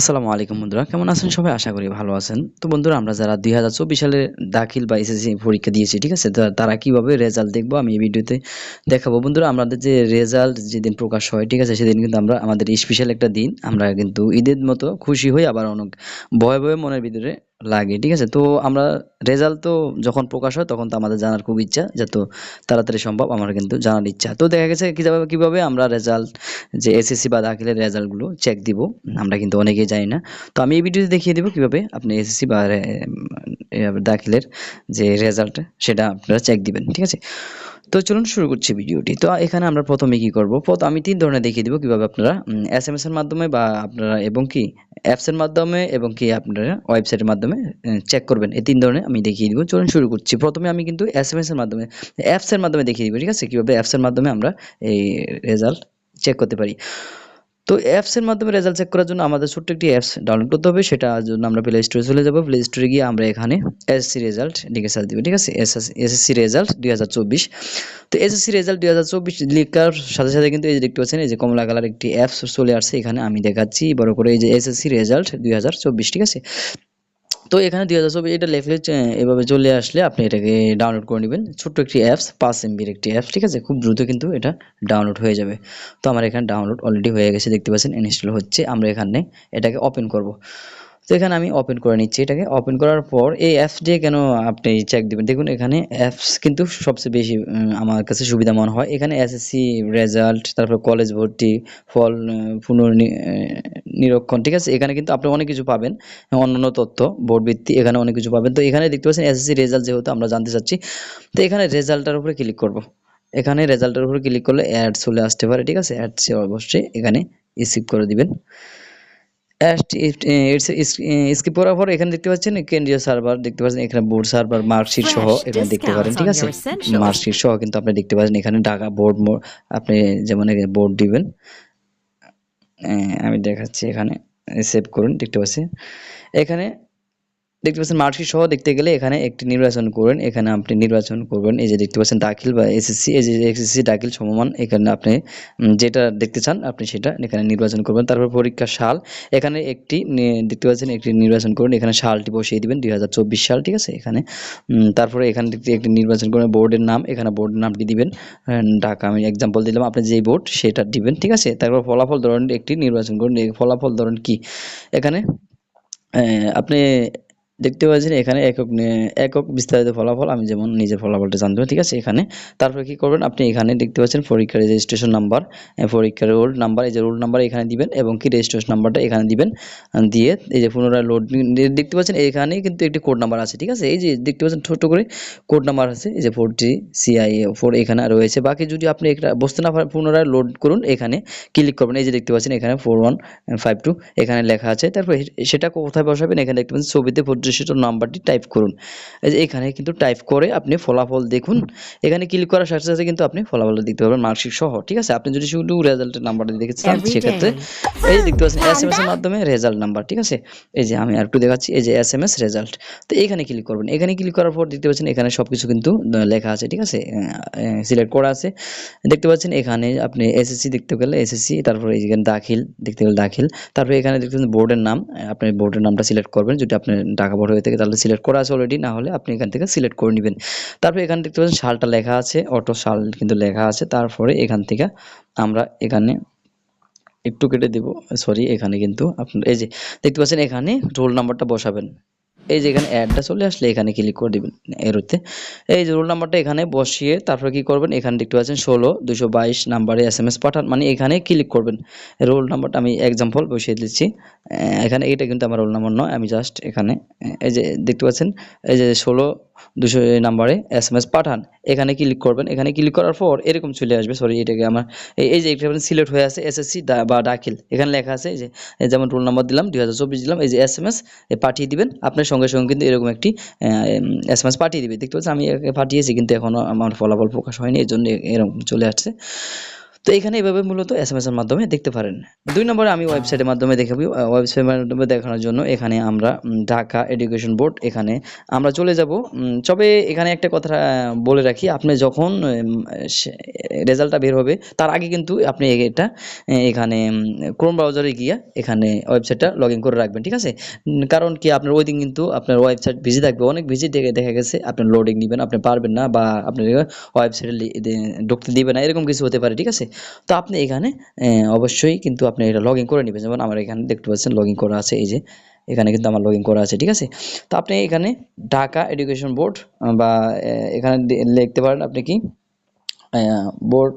আসসালামু আলাইকুম বন্ধুরা, কেমন আছেন সবাই? আশা করি ভালো আছেন। তো বন্ধুরা, আমরা যারা দুই হাজার চব্বিশ সালে দাখিল বা এসএসসি পরীক্ষা দিয়েছি, ঠিক আছে তারা কীভাবে রেজাল্ট দেখব আমি এই ভিডিওতে দেখাবো। বন্ধুরা, আমাদের যে রেজাল্ট যেদিন প্রকাশ হয়, ঠিক আছে, সেদিন কিন্তু আমরা আমাদের স্পেশাল একটা দিন। আমরা কিন্তু ঈদের মতো খুশি হই আবার অনেক ভয় ভয়ে মনের ভিতরে লাগে, ঠিক আছে? তো আমরা রেজাল্ট তো যখন প্রকাশ হয় তখন তো আমাদের জানার খুব ইচ্ছা যত তাড়াতাড়ি সম্ভব, আমার কিন্তু জানার ইচ্ছা। তো দেখা গেছে কীভাবে কীভাবে আমরা রেজাল্ট যে এসএসসি বা দাখিলের রেজাল্টগুলো চেক দিব, আমরা কিন্তু অনেকেই জানি না। তো আমি এই ভিডিওতে দেখিয়ে দেবো কীভাবে আপনি এসএসসি বা দাখিলের যে রেজাল্ট সেটা আপনারা চেক দিবেন, ঠিক আছে? তো চলুন শুরু করছি ভিডিওটি। তো এখানে আমরা প্রথমে কি করব? প্রথম আমি তিন ধরনের দেখিয়ে দিব কীভাবে আপনারা এস এম এস এর মাধ্যমে বা আপনারা এবং কি অ্যাপসের মাধ্যমে এবং কি আপনারা ওয়েবসাইটের মাধ্যমে চেক করবেন। এই তিন ধরনের আমি দেখিয়ে দিব। চলুন শুরু করছি। প্রথমে আমি কিন্তু এস এম এস এর মাধ্যমে অ্যাপসের মাধ্যমে দেখিয়ে দিব, ঠিক আছে? কীভাবে অ্যাপসের মাধ্যমে আমরা এই রেজাল্ট চেক করতে পারি। তো অ্যাপসের মাধ্যমে রেজাল্ট চেক করার জন্য আমাদের ছোট্ট একটি অ্যাপস ডাউনলোড করতে হবে। সেটা জন্য আমরা প্লে স্টোরে চলে যাব। প্লে স্টোরে গিয়ে আমরা এখানে এসএসসি রেজাল্ট লিখে সার্চ দিব, ঠিক আছে? এসএসসি রেজাল্ট দুই হাজার চব্বিশ। তো এসএসসি রেজাল্ট দুই লেখার সাথে সাথে কিন্তু এই যে দেখতে পাচ্ছেন, এই যে কমলা কালার একটি অ্যাপস চলে আসছে। এখানে আমি দেখাচ্ছি, বড় করে এই যে এসএসসি রেজাল্ট দুই হাজার চব্বিশ, ঠিক আছে? তো এখানে হাজার চব্বিশ, এটা লেখলে এভাবে চলে আসলে আপনি এটাকে ডাউনলোড করে নেবেন। ছোট্ট একটি অ্যাপস পাঁচ এমবির একটি অ্যাপস ঠিক আছে? খুব দ্রুত কিন্তু এটা ডাউনলোড হয়ে যাবে। তো আমার এখানে ডাউনলোড অলরেডি হয়ে গেছে, দেখতে পাচ্ছেন ইনস্টল হচ্ছে। আমরা এখানে এটাকে ওপেন করব। তো এখানে আমি ওপেন করে নিচ্ছি এটাকে। ওপেন করার পর এই অ্যাপস দিয়ে কেন আপনি চেক দিবেন? দেখুন এখানে অ্যাপস কিন্তু সবচেয়ে বেশি আমার কাছে সুবিধা মনে হয়। এখানে এসএসসি রেজাল্ট তারপর কলেজ ভর্তি ফল আহ, পুনর্নি- নিরীক্ষণ ঠিক আছে? এখানে কিন্তু আপনি অনেক কিছু পাবেন। অন্যান্য তথ্য বোর্ড ভিত্তি এখানে অনেক কিছু পাবেন। তো এখানে দেখতে পাচ্ছেন এসএসসি রেজাল্ট যেহেতু আমরা জানতে চাচ্ছি তো এখানে রেজাল্টের উপরে ক্লিক করব। এখানে রেজাল্টের উপরে ক্লিক করলে অ্যাড চলে আসতে পারে ঠিক আছে? অ্যাড অবশ্যই এখানে স্কিপ করে দিবেন। স্কিপ করার পর এখানে দেখতে পাচ্ছেন কেন্দ্রীয় সার্ভার দেখতে পাচ্ছেন এখানে বোর্ড সার্ভার মার্কশিট সহ এখানে দেখতে পারেন ঠিক আছে? মার্কশিট সহ কিন্তু আপনি দেখতে পাচ্ছেন এখানে ঢাকা বোর্ড আপনি যেমন বোর্ড দিবেন আমি দেখাচ্ছি এখানে সেভ করুন দেখতে পাচ্ছি এখানে দেখতে পাচ্ছেন মার্কশিট সহ দেখতে গেলে এখানে একটি নির্বাচন করবেন। এখানে আপনি নির্বাচন করবেন। এই যে দেখতে পাচ্ছেন দাখিল বা এসএসসি এই যে এসএসসি দাখিল সমমান এখানে আপনি যেটা দেখতে চান আপনি সেটা এখানে নির্বাচন করবেন। তারপর পরীক্ষার সাল এখানে একটি দেখতে পাচ্ছেন একটি নির্বাচন করুন। এখানে সালটি বসিয়ে দিবেন দুই সাল ঠিক আছে? এখানে তারপরে এখানে একটি নির্বাচন করবেন বোর্ডের নাম এখানে বোর্ডের নামটি দিবেন। আহ, ঢাকা আমি এক্সাম্পল দিলাম আপনি যেই বোর্ড সেটা দিবেন ঠিক আছে? তারপর ফলাফল ধরন একটি নির্বাচন করুন। ফলাফল ধরন কি? এখানে আপনি দেখতে পাচ্ছেন এখানে একক একক বিস্তারিত ফলাফল, আমি যেমন নিজের ফলাফলটা জানতে ঠিক আছে? এখানে, তারপরে কি করবেন? আপনি এখানে দেখতে পাচ্ছেন পরীক্ষার রেজিস্ট্রেশন নাম্বার পরীক্ষার রোল নাম্বার এই যে রোল নাম্বার এখানে দিবেন এবং কি রেজিস্ট্রেশন নাম্বারটা এখানে দিবেন দিয়ে এই যে পুনরায় লোড দেখতে পাচ্ছেন এখানে কিন্তু একটি কোড নাম্বার আছে, ঠিক আছে? এই যে দেখতে পাচ্ছেন ছোট করে কোড নাম্বার আছে, এই যে ফোর টি সিআইএ ফোর এখানে রয়েছে। বাকি যদি আপনি এটা বুঝতে না পারেন, পুনরায় লোড করুন, এখানে ক্লিক করবেন, এই যে দেখতে পাচ্ছেন এখানে ফোর ওয়ান ফাইভ টু এখানে লেখা আছে। তারপর সেটা কোথায় বসাবেন? এখানে দেখতে পাচ্ছেন ছবিতে প্রদর্শিত নাম্বারটি টাইপ করুন। এই যে এখানে কিন্তু টাইপ করে আপনি ফলাফল দেখুন। এখানে ক্লিক করার সাথে সাথে কিন্তু আপনি ফলাফল দেখতে পারবেন মার্কশিট সহ ঠিক আছে? আপনি যদি শুধু রেজাল্টের নাম্বারটা দেখতে চান সেক্ষেত্রে এই যে দেখতে পাচ্ছেন এস এম এস এর মাধ্যমে রেজাল্ট নাম্বার ঠিক আছে? এই যে আমি আর একটু দেখাচ্ছি এই যে এস এম এস রেজাল্ট তো এখানে ক্লিক করবেন। এখানে ক্লিক করার পর দেখতে পাচ্ছেন এখানে সবকিছু কিন্তু লেখা আছে ঠিক আছে? সিলেক্ট করা আছে। দেখতে পাচ্ছেন এখানে আপনি এসএসসি দেখতে গেলে এসএসসি তারপরে এখানে দাখিল দেখতে গেলে দাখিল। তারপরে এখানে দেখতে পাচ্ছেন বোর্ডের নাম আপনি বোর্ডের নামটা সিলেক্ট করবেন। যদি আপনি ঢাকা বোর্ড হয়ে থাকে, তাহলে সিলেক্ট করা আছে অলরেডি না হলে আপনি এখান থেকে সিলেক্ট করে নেবেন। তারপরে এখানে দেখতে পাচ্ছেন সালটা লেখা আছে অটো সাল কিন্তু লেখা আছে, তারপরে এখান থেকে আমরা এখানে একটু কেটে দেব সরি এখানে কিন্তু আপনার এই যে, দেখতে পাচ্ছেন এখানে রোল নাম্বারটা বসাবেন। এই যে এখানে অ্যাডটা চলে আসলে এখানে ক্লিক করে দেবেন এরোতে এই যে রোল নাম্বারটা এখানে বসিয়ে তারপরে কি করবেন? এখানে দেখতে পাচ্ছেন ষোলো, দুশো বাইশ নাম্বারে এস এম এস পাঠান মানে এখানে ক্লিক করবেন। রোল নাম্বারটা আমি এক্সাম্পল বসিয়ে দিচ্ছি। এখানে এটা কিন্তু আমার রোল নাম্বার নয়, আমি জাস্ট এখানে, এই যে দেখতে পাচ্ছেন, এই যে ষোলো দুশো নাম্বারে এস এম এস পাঠান। এখানে ক্লিক করবেন। এখানে ক্লিক করার পর এরকম চলে আসবে। সরি এটাকে আমার এই যে এখানে সিলেক্ট হয়ে আছে এসএসসি বা দাখিল। এখানে লেখা আছে যে যেমন রোল নাম্বার দিলাম, দুই হাজার চব্বিশ দিলাম, এই যে এস এম এস পাঠিয়ে দিবেন। আপনার সঙ্গে সঙ্গে কিন্তু এরকম একটি এস এম এস পাঠিয়ে দিবে। দেখতে পাচ্ছেন, আমি পাঠিয়েছি, কিন্তু এখনও আমার ফলাফল প্রকাশ হয়নি এই জন্য এরকম চলে আসছে। তো এখানে এভাবে মূলত এস এম এর মাধ্যমে দেখতে পারেন। দুই নম্বরে আমি ওয়েবসাইটের মাধ্যমে দেখাবো ওয়েবসাইটের মাধ্যমে দেখানোর জন্য এখানে আমরা ঢাকা এডুকেশন বোর্ড এখানে আমরা চলে যাব। তবে এখানে একটা কথা বলে রাখি, আপনি যখন রেজাল্টটা বের হবে, তার আগে কিন্তু আপনি এটা এখানে ক্রোম ব্রাউজারে গিয়ে এখানে ওয়েবসাইটটা লগ ইন করে রাখবেন, ঠিক আছে? কারণ কি, আপনার ওই দিন কিন্তু আপনার ওয়েবসাইট বিজি থাকবে, অনেক বিজি দেখা গেছে আপনার লোডিং নেবেন, আপনি পারবেন না বা আপনার ওয়েবসাইটে ঢুকতে দিবে না, এরকম কিছু হতে পারে, ঠিক আছে? তো আপনি এখানে অবশ্যই কিন্তু আপনি এটা লগ করে নেবেন। যেমন আমার এখানে দেখতে পাচ্ছেন লগ করা আছে, এই যে। এখানে কিন্তু আমার লগ করা আছে, ঠিক আছে? তো আপনি এখানে ঢাকা এডুকেশন বোর্ড বা এখানে লিখতে পারেন আপনি কি? বোর্ড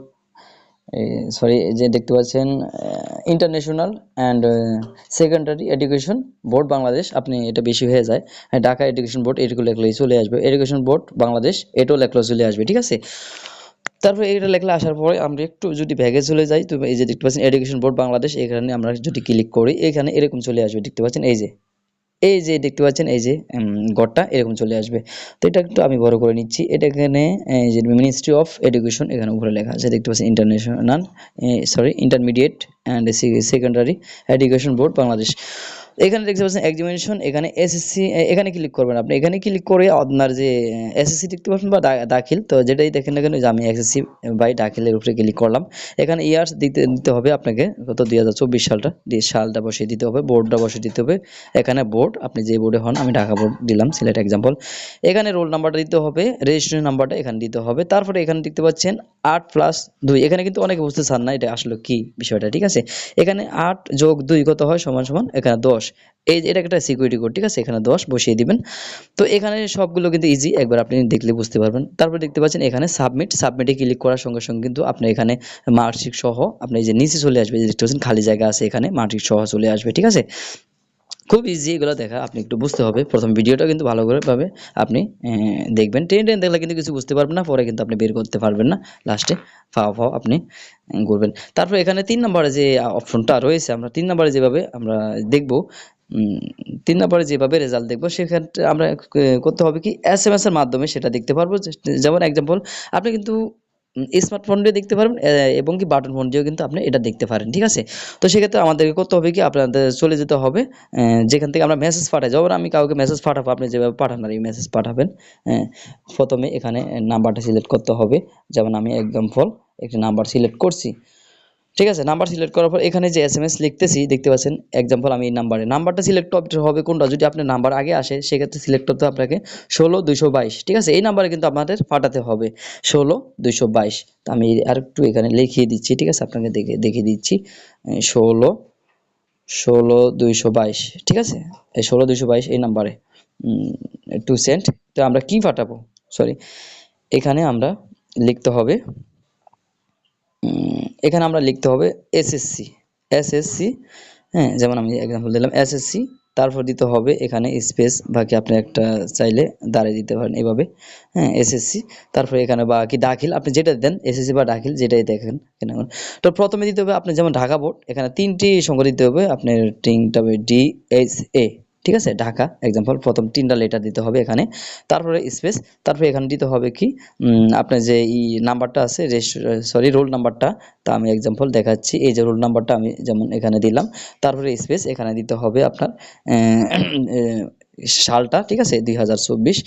সরি যে দেখতে পাচ্ছেন international and secondary education board Bangladesh, আপনি এটা বেশি হয়ে যায়। ঢাকা এডুকেশন বোর্ড এটুকু লেখলেই চলে আসবে। এডুকেশন বোর্ড বাংলাদেশ এটাও লেখলেও চলে আসবে, ঠিক আছে? তারপরে এটা লেখলে আসার পরে আমরা একটু যদি ব্যাগে চলে যাই, তো এই যে দেখতে পাচ্ছেন এডুকেশন বোর্ড বাংলাদেশ, এখানে আমরা যদি ক্লিক করি, এখানে এরকম চলে আসবে, দেখতে পাচ্ছেন এই যে এই যে দেখতে পাচ্ছেন এই যে গড়টা এরকম চলে আসবে। তো এটা একটু আমি বড় করে নিচ্ছি, এটা এখানে যে মিনিস্ট্রি অফ এডুকেশন এখানে উপরে লেখা আছে, দেখতে পাচ্ছেন international sorry intermediate and secondary education board Bangladesh এখানে দেখতে পাচ্ছেন এক্সামিনেশন এখানে এসএসসি এখানে ক্লিক করবেন আপনি। এখানে ক্লিক করে আপনার যে এসএসসি দেখতে পাচ্ছেন বা দাখিল, তো যেটাই দেখেন না কেন, যে আমি এসএসসি বাই দাখিলের উপরে ক্লিক করলাম। এখানে ইয়ার্স দিতে দিতে হবে আপনাকে কত দুই হাজার চব্বিশ সালটা, দিয়ে সালটা বসিয়ে দিতে হবে বোর্ডটা বসিয়ে দিতে হবে। এখানে বোর্ড আপনি যে বোর্ডে হন, আমি ঢাকা বোর্ড দিলাম সিলেট এক্সাম্পল এখানে রোল নাম্বারটা দিতে হবে রেজিস্ট্রেশন নাম্বারটা এখানে দিতে হবে। তারপরে এখানে দেখতে পাচ্ছেন আট প্লাস দুই, এখানে কিন্তু অনেকে বুঝতে চান না এটা আসলে কি বিষয়টা, ঠিক আছে? এখানে আট যোগ দুই কত হয়? সমান সমান, এখানে দশ। এই এটা একটা সিকিউরিটি কোড ঠিক আছে? এখানে দশ, বসিয়ে দিবেন। তো এখানে সবগুলো কিন্তু ইজি একবার আপনি দেখলে বুঝতে পারবেন। তারপর দেখতে পাচ্ছেন এখানে সাবমিট সাবমিটে ক্লিক করার সঙ্গে সঙ্গে কিন্তু আপনি এখানে মার্কশিট সহ আপনি যে, নিচে চলে আসবে। যে, দেখতে পাচ্ছেন খালি জায়গা আছে এখানে। মার্কশিট সহ চলে আসবে, ঠিক আছে? খুব ইজি এগুলো দেখা, আপনি একটু বুঝতে হবে। প্রথম ভিডিওটা কিন্তু ভালো করে ভাবে আপনি দেখবেন। টেন টেন দেখলে কিন্তু কিছু বুঝতে পারবেন না, পরে কিন্তু আপনি বের করতে পারবেন না। লাস্টে ফাও ফাও আপনি করবেন তারপর এখানে তিন নম্বরে যে অপশনটা রয়েছে, আমরা তিন নম্বরে যেভাবে আমরা দেখব তিন নম্বরে যেভাবে রেজাল্ট দেখব সেক্ষেত্রে আমরা করতে হবে কি এস এম এস এর মাধ্যমে সেটা দেখতে পারব। যেমন এক্সাম্পল আপনি কিন্তু স্মার্টফোন দিয়ে দেখতে পারবেন এবং কি বাটন ফোন দিয়েও কিন্তু আপনি এটা দেখতে পারেন, ঠিক আছে? তো সেক্ষেত্রে আমাদেরকে করতে হবে কি, আপনাদের চলে যেতে হবে যেখান থেকে আমরা মেসেজ পাঠাই। যাব আমি কাউকে মেসেজ পাঠাবো, আপনি যেভাবে পাঠান আর এই মেসেজ পাঠাবেন প্রথমে এখানে নাম্বারটা সিলেক্ট করতে হবে। যেমন আমি একদম ফল একটি নাম্বার সিলেক্ট করছি ঠিক আছে? নাম্বার সিলেক্ট করার পর এখানে যে এস এম এস লিখতেছি, দেখতে পাচ্ছেন এক্সাম্পল আমি এই নাম্বারে নাম্বারটা সিলেক্ট হবে কোনটা? যদি আপনার নাম্বার আগে আসে, সেক্ষেত্রে সিলেক্ট করতে আপনাকে ষোলো দুইশো বাইশ, ঠিক আছে? এই নাম্বারে কিন্তু আপনাদের পাঠাতে হবে ষোলো দুইশো বাইশ। আমি আর একটু এখানে লিখিয়ে দিচ্ছি, ঠিক আছে? আপনাকে দেখে দেখিয়ে দিচ্ছি। ষোলো ষোলো দুইশো বাইশ, ঠিক আছে? এই ষোলো দুইশো বাইশ এই নাম্বারে টু সেন্ট তো আমরা কি পাঠাবো সরি এখানে আমরা লিখতে হবে এখানে আমরা লিখতে হবে এসএসসি এসএসসি হ্যাঁ যেমন আমি এক্সাম্পল দিলাম এসএসসি তারপর দিতে হবে এখানে স্পেস বাকি আপনি একটা চাইলে দাঁড়িয়ে দিতে পারেন এভাবে হ্যাঁ এসএসসি তারপরে এখানে বাকি দাখিল, আপনি যেটা দেন এসএসসি বা দাখিল, যেটাই দেখেন কেন তো প্রথমে দিতে হবে, আপনি যেমন ঢাকা বোর্ড এখানে তিনটি সংখ্যা দিতে হবে, আপনার তিনটা হবে ডি এ ঠিক আছে? ঢাকা এক্সাম্পল প্রথম তিনটা লেটার দিতে হবে এখানে। তারপরে স্পেস তারপরে এখানে দিতে হবে কি? আপনার যে ই নাম্বারটা আছে সরি রোল নাম্বারটা তা আমি এক্সাম্পল দেখাচ্ছি। এই যে রোল নাম্বারটা আমি যেমন এখানে দিলাম। তারপরে স্পেস এখানে দিতে হবে আপনার সালটা, ঠিক আছে? দুই হাজার চব্বিশ,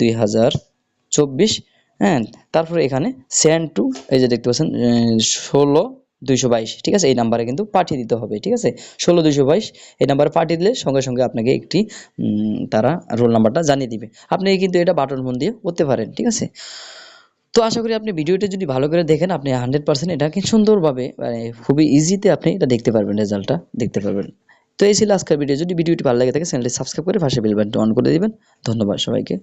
দুই হাজার চব্বিশ হ্যাঁ? তারপরে এখানে সেন্ড টু এই যে দেখতে পাচ্ছেন ষোলো দুইশো বাইশ, ঠিক আছে? এই নাম্বারে কিন্তু পাঠিয়ে দিতে হবে, ঠিক আছে? ষোলো দুইশো বাইশ, এই নাম্বারে পাঠিয়ে দিলে সঙ্গে সঙ্গে আপনাকে একটি তারা রোল নাম্বারটা জানিয়ে দিবে। আপনি কিন্তু এটা বাটন ফোন দিয়ে করতে পারেন, ঠিক আছে? তো আশা করি আপনি ভিডিওটা যদি ভালো করে দেখেন, আপনি হান্ড্রেড পার্সেন্ট এটা কি সুন্দরভাবে মানে খুবই ইজিতে আপনি এটা দেখতে পারবেন রেজাল্টটা দেখতে পারবেন। তো এই ছিল আজকের ভিডিও যদি ভিডিওটি ভালো লাগে থাকে চ্যানেলটি সাবস্ক্রাইব করে পাশে বেল বাটনটি অন করে দেবেন। ধন্যবাদ সবাইকে।